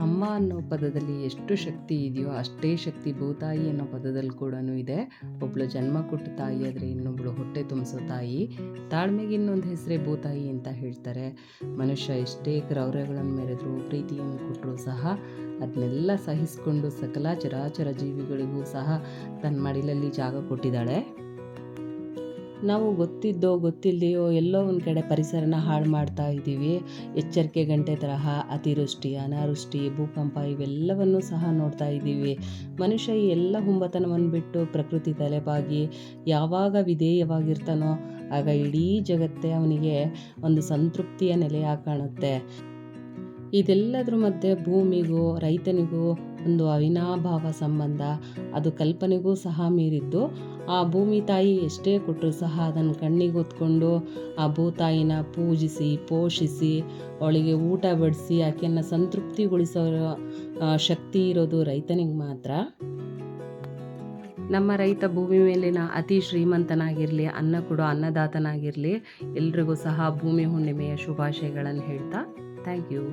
ಅಮ್ಮ ಅನ್ನೋ ಪದದಲ್ಲಿ ಎಷ್ಟು ಶಕ್ತಿ ಇದೆಯೋ ಅಷ್ಟೇ ಶಕ್ತಿ ಭೂತಾಯಿ ಅನ್ನೋ ಪದದಲ್ಲಿ ಕೂಡ ಇದೆ. ಒಬ್ಳು ಜನ್ಮ ಕೊಟ್ಟ ತಾಯಿ ಆದರೆ ಇನ್ನೊಬ್ಳು ಹೊಟ್ಟೆ ತುಂಬಿಸೋ ತಾಯಿ. ತಾಳ್ಮೆಗೆ ಇನ್ನೊಂದು ಹೆಸರೇ ಭೂತಾಯಿ ಅಂತ ಹೇಳ್ತಾರೆ. ಮನುಷ್ಯ ಎಷ್ಟೇ ಕ್ರೌರ್ಯಗಳನ್ನು ಮೆರೆದ್ರು ಪ್ರೀತಿಯನ್ನು ಕೊಟ್ಟರು ಸಹ ಅದನ್ನೆಲ್ಲ ಸಹಿಸಿಕೊಂಡು ಸಕಲ ಚರಾಚರ ಜೀವಿಗಳಿಗೂ ಸಹ ತನ್ನ ಮಡಿಲಲ್ಲಿ ಜಾಗ ಕೊಟ್ಟಿದ್ದಾಳೆ. ನಾವು ಗೊತ್ತಿದ್ದೋ ಗೊತ್ತಿಲ್ಲದೆಯೋ ಎಲ್ಲೋ ಒಂದು ಕಡೆ ಪರಿಸರನ ಹಾಳು ಮಾಡ್ತಾ ಇದ್ದೀವಿ. ಎಚ್ಚರಿಕೆ ಗಂಟೆ ತರಹ, ಅತಿವೃಷ್ಟಿ, ಅನಾವೃಷ್ಟಿ, ಭೂಕಂಪ ಇವೆಲ್ಲವನ್ನು ಸಹ ನೋಡ್ತಾ ಇದ್ದೀವಿ. ಮನುಷ್ಯ ಈ ಎಲ್ಲ ಹುಂಬತನವನ್ನು ಬಿಟ್ಟು ಪ್ರಕೃತಿ ತಲೆಬಾಗಿ ಯಾವಾಗ ವಿಧೇಯವಾಗಿರ್ತಾನೋ, ಆಗ ಇಡೀ ಜಗತ್ತೇ ಅವನಿಗೆ ಒಂದು ಸಂತೃಪ್ತಿಯ ನೆಲೆಯಾಗಿ ಕಾಣುತ್ತೆ. ಇದೆಲ್ಲದ್ರ ಮಧ್ಯೆ ಭೂಮಿಗೂ, ರೈತನಿಗೂ ಒಂದು ಅವಿನಾಭಾವ ಸಂಬಂಧ ಅದು ಕಲ್ಪನೆಗೂ ಸಹ ಮೀರಿದ್ದು, ಆ ಭೂಮಿ ತಾಯಿ ಎಷ್ಟೇ ಕೊಟ್ಟರು ಸಹ ಅದನ್ನು ಕಣ್ಣಿಗೆ ಹೊತ್ಕೊಂಡು ಆ ಭೂತಾಯಿನ ಪೂಜಿಸಿ, ಪೋಷಿಸಿ, ಅವಳಿಗೆ ಊಟ ಬಡಿಸಿ, ಆಕೆಯನ್ನು ಸಂತೃಪ್ತಿಗೊಳಿಸೋ ಶಕ್ತಿ ಇರೋದು ರೈತನಿಗೆ ಮಾತ್ರ. ನಮ್ಮ ರೈತ ಭೂಮಿ ಮೇಲಿನ ಅತಿ ಶ್ರೀಮಂತನಾಗಿರಲಿ, ಅನ್ನ ಕೊಡೋ ಅನ್ನದಾತನಾಗಿರಲಿ, ಎಲ್ರಿಗೂ ಸಹ ಭೂಮಿ ಹುಣ್ಣಿಮೆಯ ಶುಭಾಶಯಗಳನ್ನು ಹೇಳ್ತಾ, ಥ್ಯಾಂಕ್ ಯು.